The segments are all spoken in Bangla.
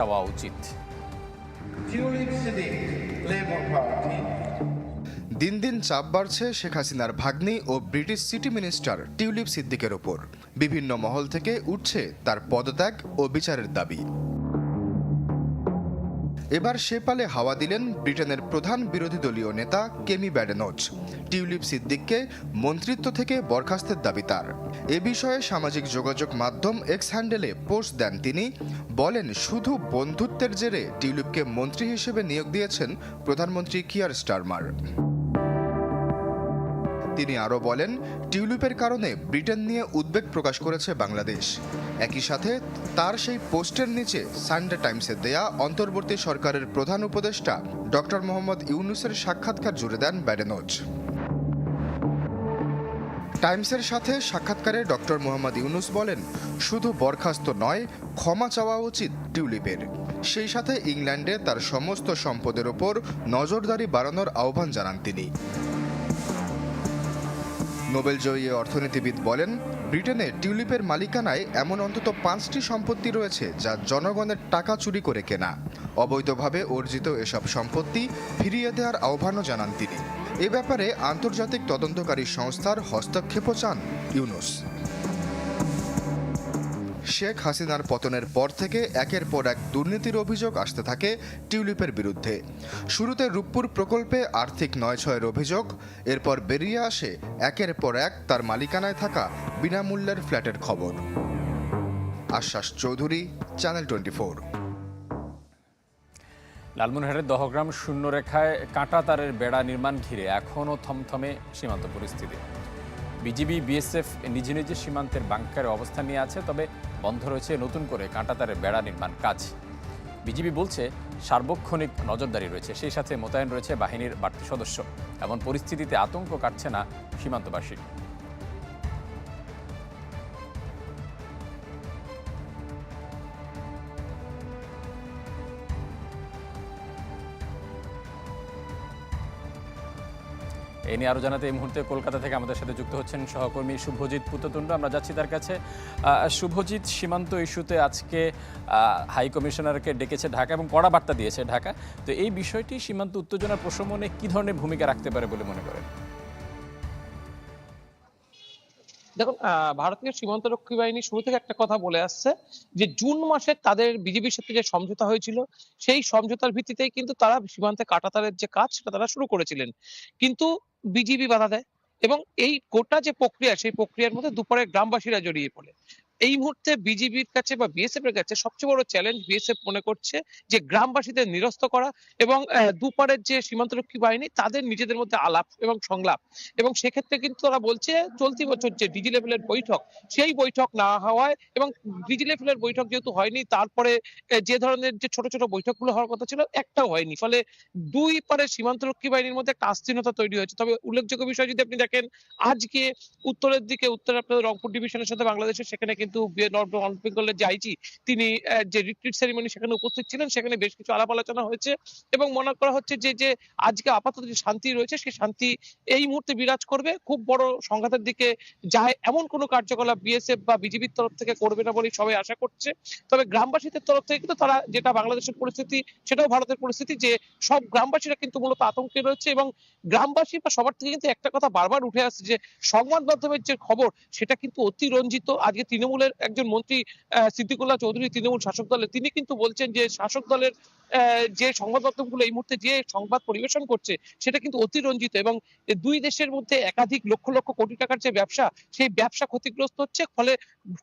চাওয়া উচিত. দিন দিন চাপ বাড়ছে শেখ হাসিনার ভাগ্নি ও ব্রিটিশ সিটি মিনিস্টার টিউলিপ সিদ্দিকের ওপর। বিভিন্ন মহল থেকে উঠছে তার পদত্যাগ ও বিচারের দাবি। এবার সে পালে হাওয়া দিলেন ব্রিটেনের প্রধান বিরোধী দলীয় নেতা কেমি ব্যাডেনোজ। টিউলিপ সিদ্দিককে মন্ত্রিত্ব থেকে বরখাস্তের দাবি তার। এ বিষয়ে সামাজিক যোগাযোগ মাধ্যম এক্স হ্যান্ডেলে পোস্ট দেন তিনি। বলেন, শুধু বন্ধুত্বের জেরে টিউলিপকে মন্ত্রী হিসেবে নিয়োগ দিয়েছেন প্রধানমন্ত্রী কিয়ার স্টারমার। তিনি আরও বলেন, টিউলিপের কারণে ব্রিটেন নিয়ে উদ্বেগ প্রকাশ করেছে বাংলাদেশ। একই সাথে তার সেই পোস্টের নিচে সানডে টাইমসে দেয়া অন্তর্বর্তী সরকারের প্রধান উপদেষ্টা ডক্টর মোহাম্মদ ইউনুসের সাক্ষাৎকার জুড়ে দেন ব্যাডেনোজ টাইমসের সাথে সাক্ষাৎকারে ডক্টর মোহাম্মদ ইউনুস বলেন, শুধু বরখাস্ত নয়, ক্ষমা চাওয়া উচিত টিউলিপের। সেই সাথে ইংল্যান্ডে তার সমস্ত সম্পদের ওপর নজরদারি বাড়ানোর আহ্বান জানান তিনি। নোবেলজয়ী জয়ী অর্থনীতিবিদ বলেন, ব্রিটেনে টিউলিপের মালিকানায় এমন অন্তত পাঁচটি সম্পত্তি রয়েছে যা জনগণের টাকা চুরি করে কেনা। অবৈধভাবে অর্জিত এসব সম্পত্তি ফিরিয়ে দেওয়ার আহ্বানও জানান তিনি। এ ব্যাপারে আন্তর্জাতিক তদন্তকারী সংস্থার হস্তক্ষেপও চান ইউনুস। শেখ হাসিনার পতনের পর থেকে একের পর এক দুর্নীতির অভিযোগ আসতে থাকে টিউলিপের বিরুদ্ধে। শুরুতে রূপপুর প্রকল্পে আর্থিক নয়ছয়ের অভিযোগ, এরপর বেরিয়ে আসে একের পর এক তার মালিকানায় থাকা বিনামূল্যের ফ্ল্যাটের খবর। আশ্বাস চৌধুরী চ্যানেল টোয়েন্টি ফোর লালমনিরহাটের দহগ্রাম শূন্যরেখায় কাঁটা তারের বেড়া নির্মাণ ঘিরে এখনও থমথমে সীমান্ত পরিস্থিতি। বিজিবি, বিএসএফ নিজ নিজের সীমান্তের বাংকারে অবস্থান নিয়ে আছে, তবে বন্ধ রয়েছে নতুন করে কাঁটাতারের বেড়া নির্মাণ কাজ। বিজিবি বলছে, সার্বক্ষণিক নজরদারি রয়েছে, সেই সাথে মোতায়েন রয়েছে বাহিনীর বাড়তি সদস্য। এমন পরিস্থিতিতে আতঙ্ক কাটছে না সীমান্তবাসী। এই নিয়ে আরও জানাতে এই মুহূর্তে কলকাতা থেকে আমাদের সাথে যুক্ত হচ্ছেন সহকর্মী শুভজিৎ পুততুণ্ড আমরা যাচ্ছি তার কাছে। শুভজিৎ, সীমান্ত ইস্যুতে আজকে হাই কমিশনারকে ডেকেছে ঢাকা এবং কড়া বার্তা দিয়েছে ঢাকা। তো এই বিষয়টি সীমান্ত উত্তেজনার প্রশমনে কি ধরনের ভূমিকা রাখতে পারে বলে মনে করেন? দেখুন ভারতীয় সীমান্তরক্ষী বাহিনী শুরু থেকে একটা কথা বলে আসছে যে, জুন মাসে তাদের বিজেপির সাথে যে সমঝোতা হয়েছিল, সেই সমঝোতার ভিত্তিতেই কিন্তু তারা সীমান্তে কাটাতারের যে কাজ, সেটা তারা শুরু করেছিলেন। কিন্তু বিজিবি বাধা দেয় এবং এই গোটা যে প্রক্রিয়া, সেই প্রক্রিয়ার মধ্যে দুপুরে গ্রামবাসীরা জড়িয়ে পড়ে। এই মুহূর্তে বিজিবির কাছে বা বিএসএফ এর কাছে সবচেয়ে বড় চ্যালেঞ্জ বিএসএফ মনে করছে যে গ্রামবাসীদের নিরস্ত করা এবং দুপারের যে সীমান্তরক্ষী বাহিনী তাদের নিজেদের মধ্যে আলাপ এবং সংলাপ। এবং সেক্ষেত্রে কিন্তু তারা বলছে, চলতি বছর যে ডিজি লেভেলের বৈঠক, সেই বৈঠক না হওয়ায় এবং ডিজি লেভেলের বৈঠক যেহেতু হয়নি, তারপরে যে ধরনের যে ছোট ছোট বৈঠকগুলো হওয়ার কথা ছিল, একটাও হয়নি। ফলে দুই পারে সীমান্তরক্ষী বাহিনীর মধ্যে একটা আস্থীনতা তৈরি হয়েছে। তবে উল্লেখযোগ্য বিষয় যদি আপনি দেখেন, আজকে উত্তরের দিকে উত্তর আপনাদের রংপুর ডিভিশনের সাথে বাংলাদেশের, সেখানে কিন্তু নর্থ বেঙ্গলের তিনি যে রিট্রিট সেরিমনি সেখানে উপস্থিত ছিলেন, সেখানে বেশ কিছু আলাপ আলোচনা হয়েছে এবং মনে করা হচ্ছে যে যে আজকে আপাতত যে শান্তি রয়েছে সেই শান্তি এই মুহূর্তে বিরাজ করবে। খুব বড় সংঘাতের দিকে যায় এমন কোনো কার্যকলাপ বিএসএফ বা বিজেপির তরফ থেকে করবে না বলেই সবাই আশা করছে। তবে গ্রামবাসীদের তরফ থেকে কিন্তু তারা যেটা বাংলাদেশের পরিস্থিতি, সেটাও ভারতের পরিস্থিতি যে সব গ্রামবাসীরা কিন্তু মূলত আতঙ্কে রয়েছে এবং গ্রামবাসী বা সবার থেকে কিন্তু একটা কথা বারবার উঠে আসছে যে সংবাদ মাধ্যমের যে খবর, সেটা কিন্তু অতি রঞ্জিত আজকে তৃণমূলের একজন মন্ত্রী সিদ্দিকুল্লাহ চৌধুরী তৃণমূল শাসক দলের। তিনি কিন্তু বলছেন যে শাসক দলের যে সংবাদ মাধ্যমগুলো এই মুহূর্তে যে সংবাদ পরিবেশন করছে, সেটা কিন্তু অতিরঞ্জিত এবং দুই দেশের মধ্যে একাধিক লক্ষ লক্ষ কোটি টাকার যে ব্যবসা, সেই ব্যবসা ক্ষতিগ্রস্ত হচ্ছে। ফলে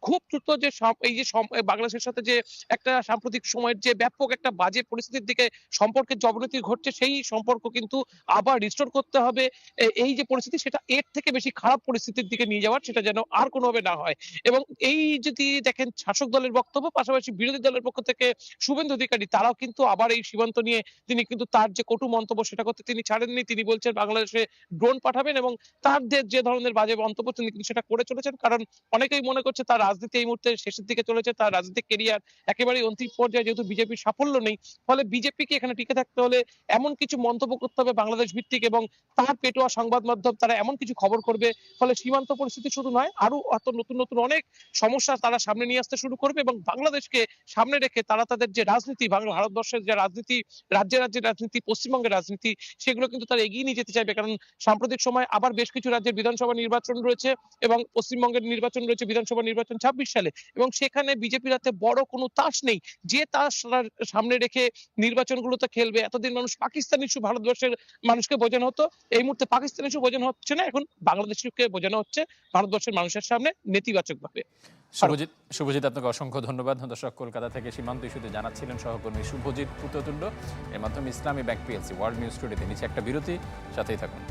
খুব দ্রুত যে এই যে বাংলাদেশের সাথে যে একটা সাম্প্রতিক সময়ের যে ব্যাপক একটা বাজে পরিস্থিতির দিকে সম্পর্কের যে অবনতি ঘটছে, সেই সম্পর্ক কিন্তু আবার রিস্টোর করতে হবে। এই যে পরিস্থিতি, সেটা এর থেকে বেশি খারাপ পরিস্থিতির দিকে নিয়ে যাওয়ার, সেটা যেন আর কোনোভাবে না হয়। এবং এই যদি দেখেন শাসক দলের বক্তব্য, পাশাপাশি বিরোধী দলের পক্ষ থেকে শুভেন্দু অধিকারী, তারাও কিন্তু আবার এই সীমান্ত নিয়ে তিনি কিন্তু তার যে কটু মন্তব্য সেটা করতে তিনি ছাড়েননি। তিনি বলছেন বাংলাদেশে ড্রোন পাঠাবেন এবং তার যে ধরনের বাজে মন্তব্য তিনি কিন্তু সেটা করে চলেছেন। কারণ অনেকেই মনে করছে তার রাজনীতি এই মুহূর্তে শেষের দিকে চলেছে, তার রাজনৈতিক কেরিয়ার একেবারেই অন্তিম পর্যায়ে যেহেতু বিজেপির সাফল্য নেই। ফলে বিজেপিকে এখানে টিকে থাকতে হলে এমন কিছু মন্তব্য করতে হবে বাংলাদেশ ভিত্তিক এবং তার পেটোয়া সংবাদ মাধ্যম তারা এমন কিছু খবর করবে। ফলে সীমান্ত পরিস্থিতি শুধু নয় আরও অত নতুন নতুন অনেক সমস্যা তারা সামনে নিয়ে আসতে শুরু করবে এবং বাংলাদেশকে সামনে রেখে তারা তাদের যে রাজনীতি বাংলা ভারতবর্ষের যে রাজনীতি, রাজ্যে রাজ্যের রাজনীতি, পশ্চিমবঙ্গের রাজনীতি, সেগুলো কিন্তু তারা এগিয়ে নিয়ে যেতে চাইবে। কারণ সাম্প্রতিক সময় আবার বেশ কিছু রাজ্যের বিধানসভা নির্বাচন রয়েছে এবং পশ্চিমবঙ্গের নির্বাচন রয়েছে বিধানসভা নির্বাচন ছাব্বিশ সালে। এবং সেখানে বিজেপির হাতে বড় কোনো তাস নেই। যে তাস সামনে রেখে নির্বাচনগুলোতে খেলবে, এতদিন মানুষ পাকিস্তান ইস্যু ভারতবর্ষের মানুষকে বোঝানো হতো। এই মুহূর্তে পাকিস্তান ইস্যু বোঝানো হচ্ছে না, এখন বাংলাদেশকে বোঝানো হচ্ছে ভারতবর্ষের মানুষের সামনে নেতিবাচক ভাবে শুভজিৎ শুভজিৎ, আপনাকে অসংখ্য ধন্যবাদ। দর্শক, কলকাতা থেকে সীমান্ত ইস্যুতে জানাচ্ছিলেন সহকর্মী শুভজিৎ পুততুণ্ড। এর মাধ্যমে ইসলামী ব্যাংক পিএলসি ওয়ার্ল্ড নিউজ স্টুডিওতে নিচে একটা বিরতি, সাথেই থাকুন।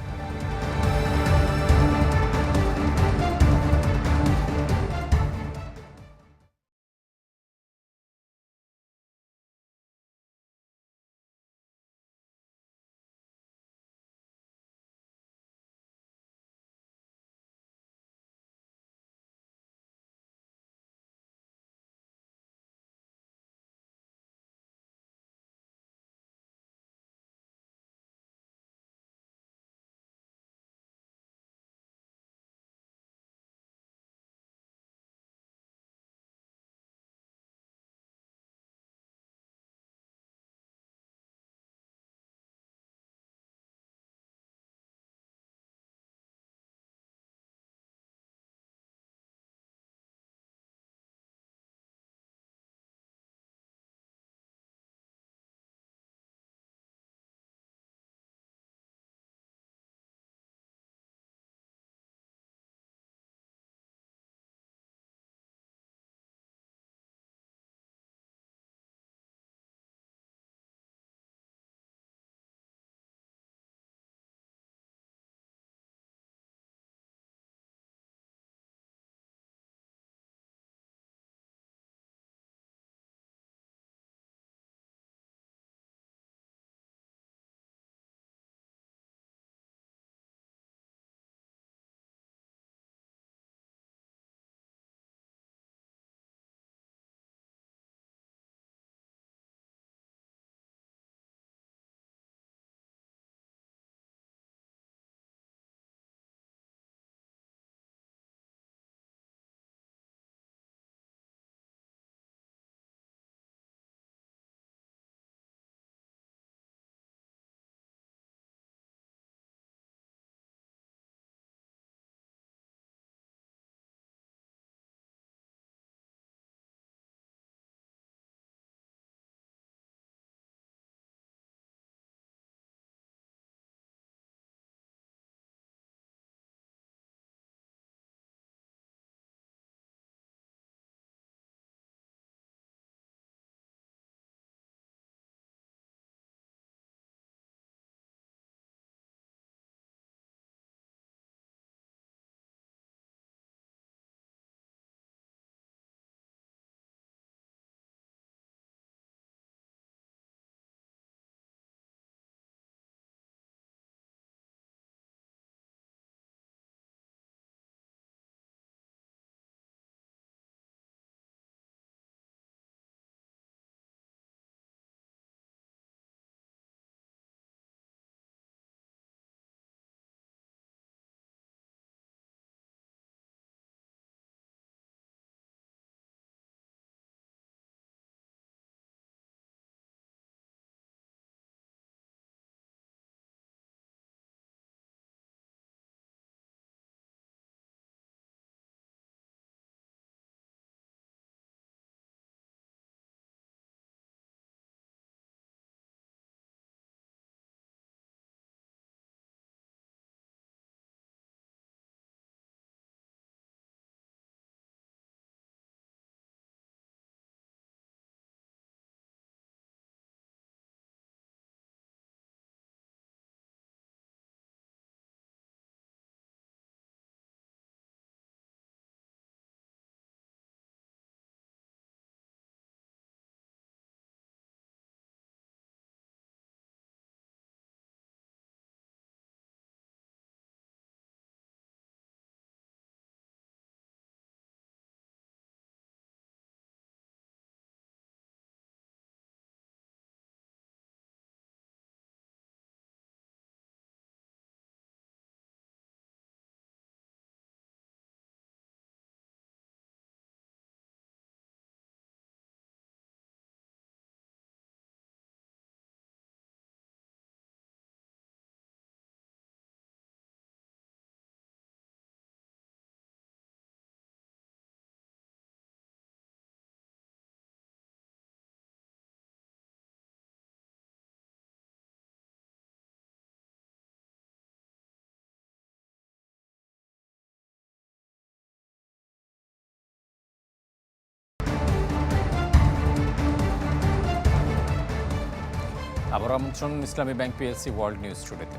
আবার আমন্ত্রণ Islami bank PLC world news টুডেতে।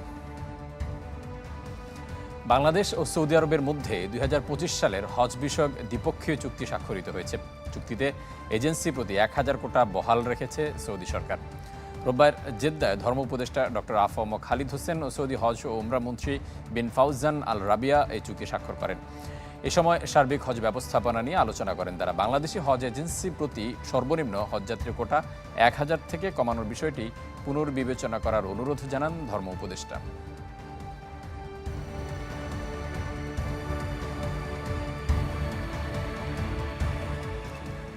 Bangladesh ও সৌদি আরবের মধ্যে দুই হাজার পঁচিশ সালের হজ বিষয়ক দ্বিপক্ষীয় চুক্তি স্বাক্ষরিত হয়েছে। চুক্তিতে এজেন্সি প্রতি এক হাজার কোটা বহাল রেখেছে সৌদি সরকার। রোববার জেদ্দায় ধর্ম উপদেষ্টা ডক্টর আফম খালিদ হোসেন ও সৌদি হজ ও উমরা মন্ত্রী বিন ফাউজান আল রাবিয়া এই চুক্তি স্বাক্ষর করেন। এ সময় সার্বিক হজ ব্যবস্থাপনা নিয়ে আলোচনা করেন তারা। বাংলাদেশি হজ এজেন্সি প্রতি সর্বনিম্ন হজযাত্রী কোটা এক হাজার থেকে কমানোর বিষয়টি পুনর্বিবেচনা করার অনুরোধ জানান ধর্ম উপদেষ্টা।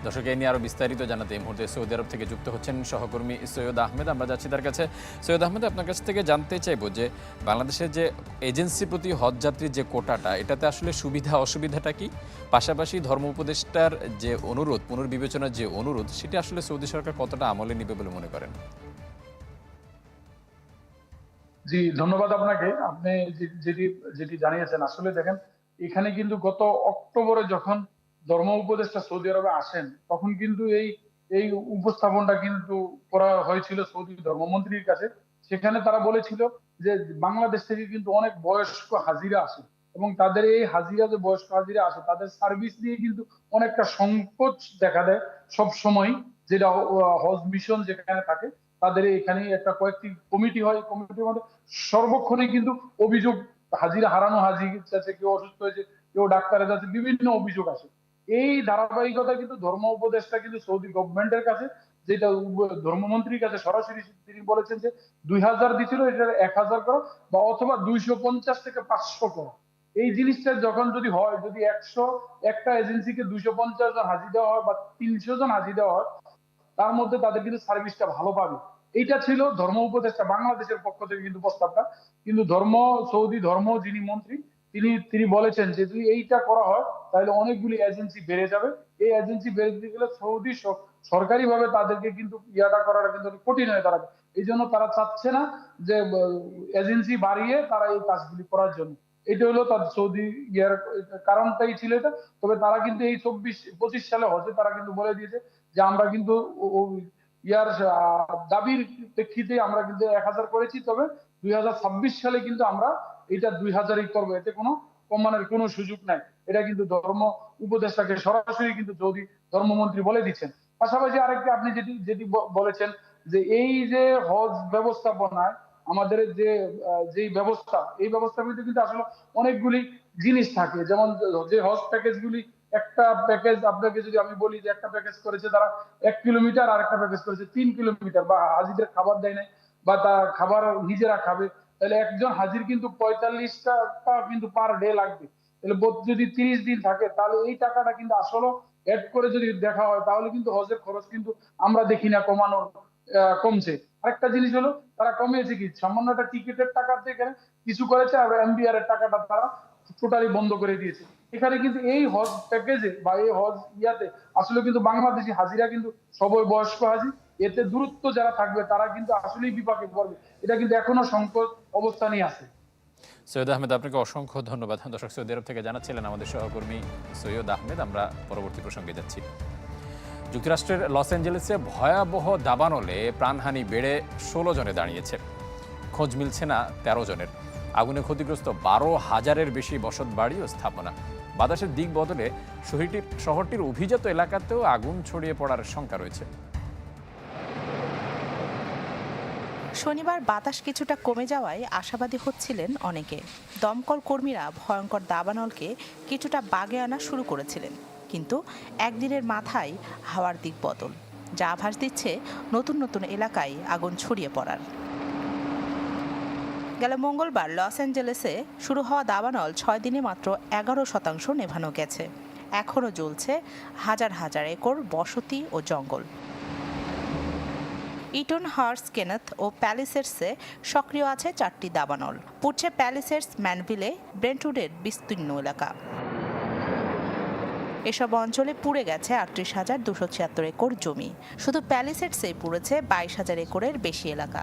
দর্শক এই নিয়ে আরও বিস্তারিত জানাতে এই মুহূর্তে সৌদি আরব থেকে যুক্ত হচ্ছেন সহকর্মী সৈয়দ আহমেদ। আমরা যাচ্ছি তার কাছে। সৈয়দ আহমেদ, আপনার কাছ থেকে জানতে চাইব যে বাংলাদেশের যে এজেন্সি প্রতি হজ যাত্রীর যে কোটাটা, এটাতে আসলে সুবিধা, অসুবিধাটা কি? পাশাপাশি ধর্ম উপদেষ্টার যে অনুরোধ, পুনর্বিবেচনার যে অনুরোধ, সেটা আসলে সৌদি সরকার কতটা আমলে নেবে বলে মনে করেন? জি, ধন্যবাদ আপনাকে। আপনি যেটি যেটি জানিয়েছেন, আসলে দেখেন, এখানে কিন্তু গত অক্টোবরে যখন ধর্ম উপদেষ্টা সৌদি আরবে আসেন, তখন কিন্তু এই এই উপস্থাপনটা কিন্তু করা হয়েছিল সৌদি ধর্মমন্ত্রীর কাছে। সেখানে তারা বলেছিল যে বাংলাদেশ থেকে কিন্তু অনেক বয়স্ক হাজিরা আসে এবং তাদের এই হাজিরা, যে বয়স্ক হাজিরা আসে, তাদের সার্ভিস নিয়ে কিন্তু অনেকটা সংকোচ দেখা দেয় সব সময় যেটা হজ মিশন যেখানে থাকে, তাদের এখানে একটা কয়েকটি কমিটি হয় কমিটির মধ্যে সর্বক্ষণে কিন্তু অভিযোগ হাজিরা, হারানো হাজির আছে কেউ অসুস্থ হয়েছে, কেউ ডাক্তারের কাছে বিভিন্ন অভিযোগ আসে। এই ধারাবাহিকতা কিন্তু ধর্ম উপদেষ্টা কিন্তু সৌদি গভর্নমেন্টের কাছে, যেটা ধর্মমন্ত্রীর কাছে সরাসরি তিনি বলেছেন যে দুই হাজার দিছিল, এটা এক হাজার করো, বা অথবা দুইশো পঞ্চাশ থেকে পাঁচশো করো। এই জিনিসটা যখন যদি হয়, যদি একশো, একটা এজেন্সিকে দুইশো পঞ্চাশ জন হাজির দেওয়া হয় বা তিনশো জন হাজির দেওয়া হয়, তার মধ্যে তাদের কিন্তু সার্ভিসটা ভালো পাবে। এইটা ছিল ধর্ম উপদেষ্টা, বাংলাদেশের পক্ষ থেকে কিন্তু প্রস্তাবটা। কিন্তু ধর্ম, সৌদি ধর্ম যিনি মন্ত্রী, তিনি তিনি বলেছেন যে যদি এইটা করা হয় তাহলে অনেকগুলি এজেন্সি বেড়ে যাবে। এই এজেন্সি বেড়ে দিতে গেলে সৌদি সরকারি ভাবে তাদেরকে কিন্তু ইয়াটা করাটা কিন্তু কঠিন হয়ে দাঁড়াবে। এই জন্য তারা চাচ্ছে না যে এজেন্সি বাড়িয়ে তারা এই কাজগুলি করার জন্য। এটা হলো তার সৌদি ইয়ার কারণটাই ছিল এটা। তবে তারা কিন্তু এই চব্বিশ, পঁচিশ সালে হজে তারা কিন্তু বলে দিয়েছে যে, আমরা কিন্তু ইয়ার দাবির প্রেক্ষিতে আমরা কিন্তু এক হাজার করেছি। তবে দুই হাজার ছাব্বিশ সালে কিন্তু আমরা এটা দুই হাজারই করব। এতে কোনো কমানোর কোনো সুযোগ নাই। এটা কিন্তু ধর্ম উপদেষ্টাকে সরাসরি কিন্তু সৌদি ধর্মমন্ত্রী বলে দিচ্ছেন। পাশাপাশি আরেকটি আপনি যেটি যেটি বলেছেন যে এই যে হজ ব্যবস্থাপনায় আমাদের যে যেই ব্যবস্থা, এই ব্যবস্থার মধ্যে কিন্তু আসলে অনেকগুলি জিনিস থাকে। যেমন যে হজ প্যাকেজ গুলি একটা প্যাকেজ, আপনাকে যদি আমি বলি যে একটা প্যাকেজ করেছে তারা এক কিলোমিটার, আর একটা প্যাকেজ করেছে তিন কিলোমিটার, বা হাজিদের খাবার দেয় নাই, বা তার খাবার নিজেরা খাবে, তাহলে একজন হাজির কিন্তু পঁয়তাল্লিশ টাকা কিন্তু পার ডে লাগবে। তাহলে যদি তিরিশ দিন থাকে, তাহলে এই টাকাটা কিন্তু আসলে এড করে যদি দেখা হয়, তাহলে কিন্তু হজের খরচ কিন্তু আমরা দেখি না কমানোর কমছে। আরেকটা জিনিস হলো, তারা কমিয়েছে কি? সামান্য একটা টিকিটের টাকা থেকে কিছু করেছে, আর এমবিআর এর টাকাটা তারা টোটালি বন্ধ করে দিয়েছে। এখানে কিন্তু এই হজ প্যাকেজে বা এই হজ ইয়াতে আসলে কিন্তু বাংলাদেশি হাজিরা কিন্তু সবই বয়স্ক হাজি। এতে দূরত্ব যারা থাকবে, তারা কিন্তু আসলেই বিপাকে পড়বে। এটা কিন্তু এখনও সংকট অবস্থানই আছে। সৈয়দ আহমেদ, আপনাকে অসংখ্য ধন্যবাদ। দর্শক সৌদি আরব থেকে জানাচ্ছিলেন আমাদের সহকর্মী সৈয়দ আহমেদ, আমরা পরবর্তী প্রসঙ্গে যাচ্ছি। যুক্তরাষ্ট্রের লস অ্যাঞ্জেলেসে ভয়াবহ দাবানলে প্রাণহানি বেড়ে ষোলো জনে দাঁড়িয়েছে। খোঁজ মিলছে না তেরো জনের। আগুনে ক্ষতিগ্রস্ত বারো হাজারের বেশি বসত বাড়ি ও স্থাপনা। বাতাসের দিক বদলে শহরটির শহরটির অভিজাত এলাকাতেও আগুন ছড়িয়ে পড়ার শঙ্কা রয়েছে। শনিবার বাতাস কিছুটা কমে যাওয়ায় আশাবাদী হচ্ছিলেন অনেকে। দমকল কর্মীরা ভয়ঙ্কর দাবানলকে কিছুটা বাগে আনা শুরু করেছিলেন। কিন্তু একদিনের মাথায় হাওয়ার দিক বদল। যা আভাস দিচ্ছে নতুন নতুন এলাকায় আগুন ছড়িয়ে পড়ার। গেল মঙ্গলবার লস অ্যাঞ্জেলেসে শুরু হওয়া দাবানল ছয় দিনে মাত্র এগারো শতাংশ নেভানো গেছে। এখনও জ্বলছে হাজার হাজার একর বসতি ও জঙ্গল। ইটন হার্স কেনেথ ও প্যালিসেটসে সক্রিয় আছে চারটি দাবানল। পুড়ছে প্যালিসেটস ম্যানভিলে, ব্রেন্টউডের বিস্তীর্ণ এলাকা। এসব অঞ্চলে পুড়ে গেছে আটত্রিশ হাজার দুশো ছিয়াত্তর একর জমি। শুধু প্যালিসেটসে পুড়েছে বাইশ হাজার একরের বেশি এলাকা।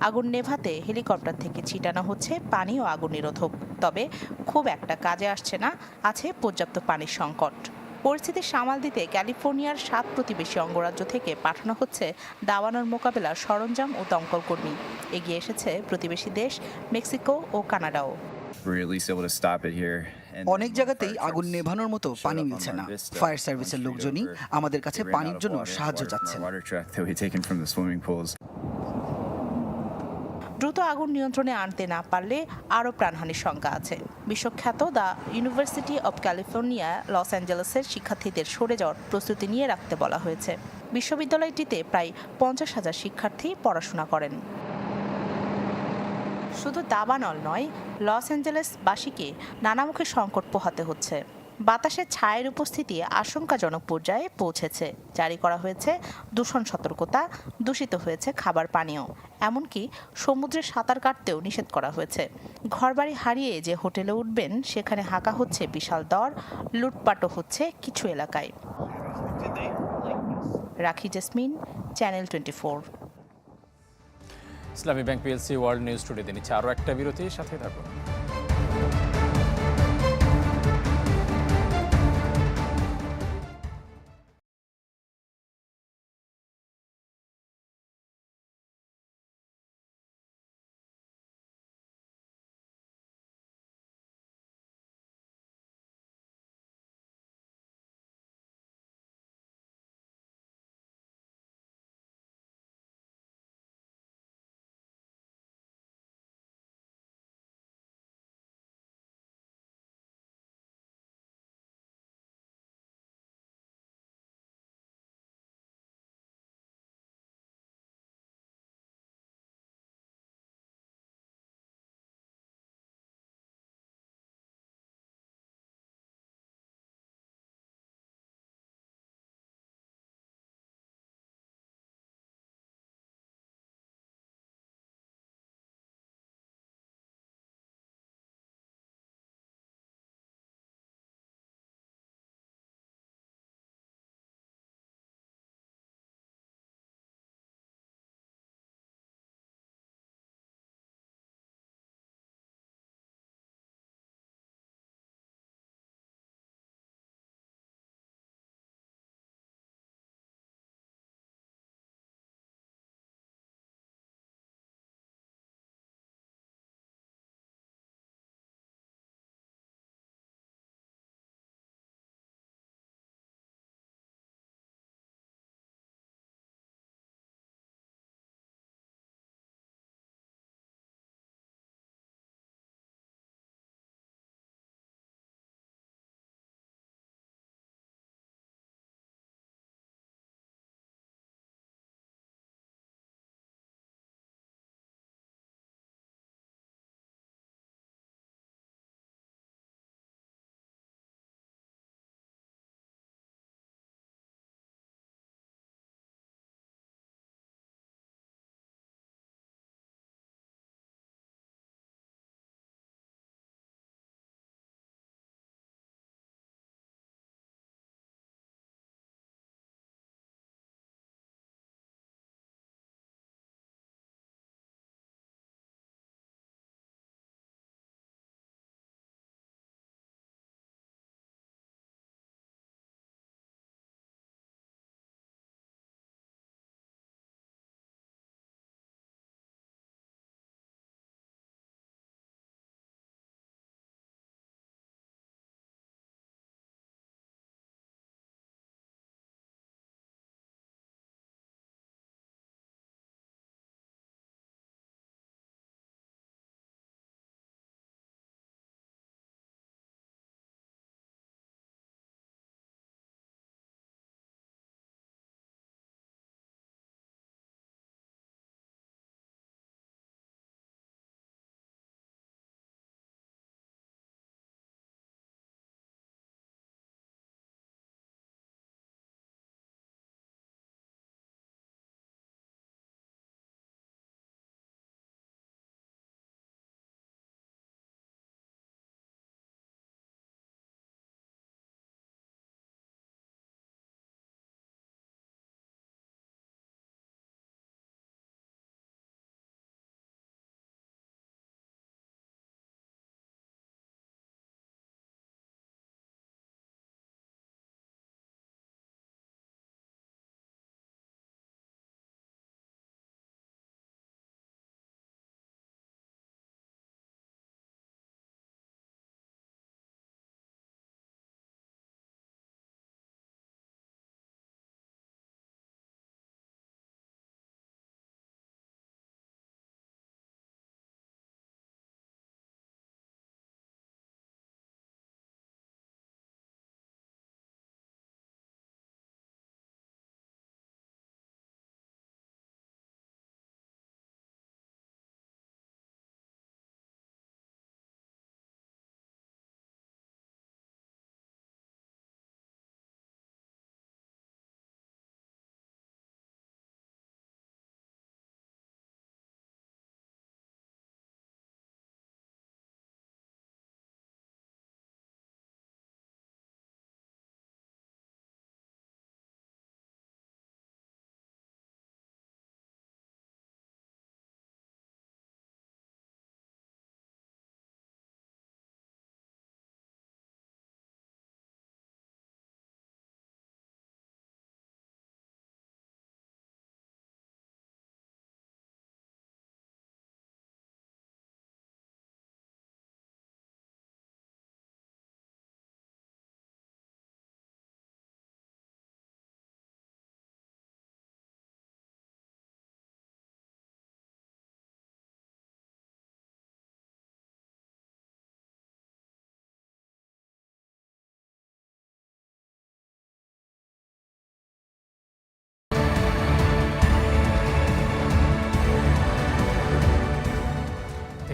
আগুন নেভাতে হেলিকপ্টার থেকে ছিটানো হচ্ছে পানি ও আগুন নিরোধক। তবে খুব একটা কাজে আসছে না, আছে পর্যাপ্ত পানির সংকট। পরিস্থিতি সামাল দিতে ক্যালিফোর্নিয়ার সাত প্রতিবেশী অঙ্গরাজ্য থেকে পাঠানো হচ্ছে দাবানল মোকাবেলার সরঞ্জাম ও দমকল কর্মী। এগিয়ে এসেছে প্রতিবেশী দেশ মেক্সিকো ও কানাডাও। অনেক জায়গাতেই আগুন নেভানোর মতো পানি মিলছে না। ফায়ার সার্ভিসের লোকজনই আমাদের কাছে পানির জন্য সাহায্য চাচ্ছেন। দ্রুত আগুন নিয়ন্ত্রণে আনতে না পারলে আরও প্রাণহানির শঙ্কা আছে। বিশ্বখ্যাত the university of California, Los অ্যাঞ্জেলেসের শিক্ষার্থীদের সরে যাওয়ার প্রস্তুতি নিয়ে রাখতে বলা হয়েছে। বিশ্ববিদ্যালয়টিতে প্রায় পঞ্চাশ হাজার শিক্ষার্থী পড়াশোনা করেন। শুধু দাবানল নয়, লস অ্যাঞ্জেলেসবাসীকে নানামুখী সংকট পোহাতে হচ্ছে। বাতাসে ছায়ের উপস্থিতি আশঙ্কাজনক পর্যায়ে পৌঁছেছে। জারি করা হয়েছে দূষণ সতর্কতা, দূষিত হয়েছে খাবার পানীয়, এমনকি সমুদ্রে সাঁতার কাটতেও নিষেধ করা হয়েছে। ঘরবাড়ি হারিয়ে যে হোটেলে উঠবেন, সেখানে হাঁকা হচ্ছে বিশাল দর, লুটপাটও হচ্ছে কিছু এলাকায়। Rakhi Jesmin, channel twenty four. Islami bank PLC world news টুডেতে নিচ্ছে আরও একটা বিরতির সাথে থাকুন।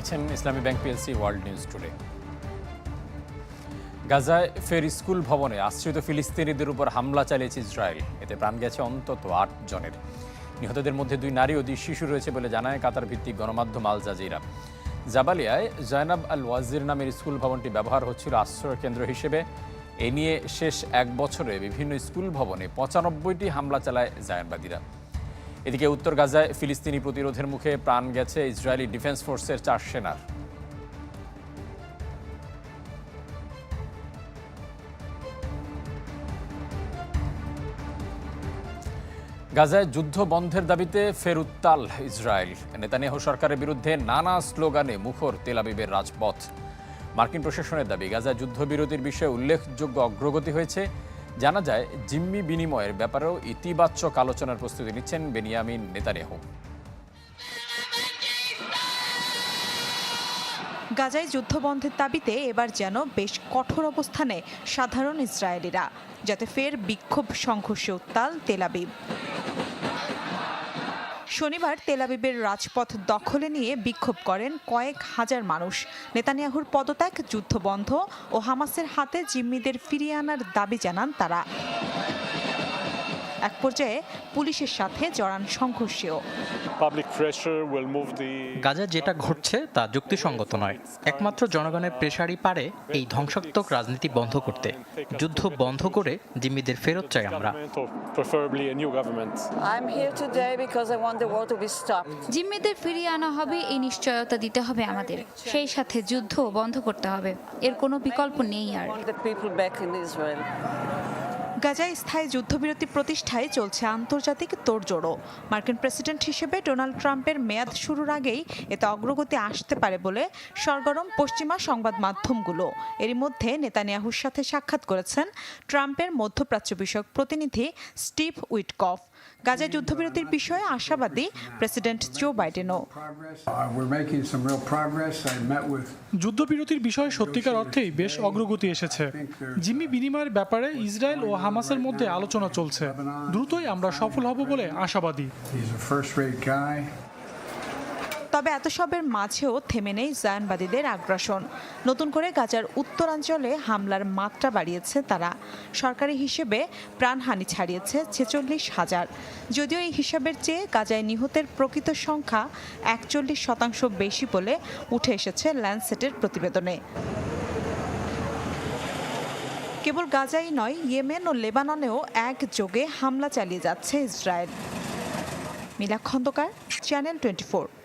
দেখছেন Islami bank PLC world news today. গাজায় ফের স্কুল ভবনে আশ্রিত ফিলিস্তিনিদের উপর হামলা চালিয়েছে ইসরায়েল। এতে প্রাণ গেছে অন্তত আট জনের। নিহতদের মধ্যে দুই নারী ও দুই শিশু রয়েছে বলে জানায় কাতার ভিত্তিক গণমাধ্যম আল জাজিরা। জাবালিয়ায় জয়নাব আল ওয়াজির নামের স্কুল ভবনটি ব্যবহার হচ্ছিল আশ্রয় কেন্দ্র হিসেবে। এ নিয়ে শেষ এক বছরে বিভিন্ন স্কুল ভবনে পঁচানব্বইটি হামলা চালায় জায়ানবাদীরা। এদিকে উত্তর গাজায় ফিলিস্তিনি প্রতিরোধের মুখে প্রাণ গেছে ইসরায়েলি ডিফেন্স ফোর্সের চার সেনার। গাজায় যুদ্ধ বন্ধের দাবিতে ফের উত্তাল ইসরায়েল। নেতানিয়াহু সরকারের বিরুদ্ধে নানা স্লোগানে মুখর তেলাবিবের রাজপথ। মার্কিন প্রশাসনের দাবি, গাজায় যুদ্ধবিরতির বিষয়ে উল্লেখযোগ্য অগ্রগতি হয়েছে। জানা যায়, জিম্মি বিনিময়ের ব্যাপারেও ইতিবাচক আলোচনার প্রস্তুতি নিচ্ছেন বেনিয়ামিন নেতানিয়াহু। গাজায় যুদ্ধবন্ধের দাবিতে এবার যেন বেশ কঠোর অবস্থানে সাধারণ ইসরায়েলিরা, যাতে ফের বিক্ষোভ, সংঘর্ষে উত্তাল তেলাবিব শনিবার তেলাবিবের রাজপথ দখলে নিয়ে বিক্ষোভ করেন কয়েক হাজার মানুষ। নেতানিয়াহুর পদত্যাগ যুদ্ধ বন্ধ ও হামাসের হাতে জিম্মিদের ফিরিয়ে আনার দাবি জানান তারা। এক পর্যায়ে পুলিশের সাথে জড়ান সংঘর্ষেও। গাজায় যেটা ঘটছে তা যুক্তিসঙ্গত নয়। একমাত্র জনগণের প্রেশারই পারে এই ধ্বংসাত্মক রাজনীতি বন্ধ করতে। যুদ্ধ বন্ধ করে জিম্মিদের ফেরত চাই আমরা. জিম্মিদের ফিরিয়ে আনা হবে এই নিশ্চয়তা দিতে হবে আমাদের। সেই সাথে যুদ্ধ বন্ধ করতে হবে। এর কোনো বিকল্প নেই আর। গাজায় স্থায়ী যুদ্ধবিরতি প্রতিষ্ঠায় চলছে আন্তর্জাতিক তোড়জোড়ো মার্কিন প্রেসিডেন্ট হিসেবে ডোনাল্ড ট্রাম্পের মেয়াদ শুরুর আগেই এতে অগ্রগতি আসতে পারে বলে সরগরম পশ্চিমা সংবাদ মাধ্যমগুলো। এরই মধ্যে নেতানিয়াহুর সাথে সাক্ষাৎ করেছেন ট্রাম্পের মধ্যপ্রাচ্য বিষয়ক প্রতিনিধি স্টিভ উইটকফ। গাজায় যুদ্ধবিরতির বিষয়ে আশাবাদী প্রেসিডেন্ট জো বাইডেনও। With যুদ্ধবিরতির বিষয়ে সত্যিকার অর্থেই বেশ অগ্রগতি এসেছে। জিম্মি বিনিময়ের ব্যাপারে ইসরায়েল ও হামাসের মধ্যে আলোচনা চলছে। দ্রুতই আমরা সফল হব বলে আশাবাদী। তবে এত সবের মাঝেও থেমে নেই জায়ানবাদীদের আগ্রাসন। নতুন করে গাজার উত্তরাঞ্চলে হামলার মাত্রা বাড়িয়েছে তারা। সরকারি হিসেবে প্রাণহানি ছাড়িয়েছে ছেচল্লিশ হাজার। যদিও এই হিসাবের চেয়ে গাজায় নিহতের প্রকৃত সংখ্যা একচল্লিশ শতাংশ বেশি বলে উঠে এসেছে ল্যান্ডসেটের প্রতিবেদনে। কেবল গাজাই নয়, ইয়েমেন ও লেবাননেও একযোগে হামলা চালিয়ে যাচ্ছে Israel. Mila Khandakar, channel twenty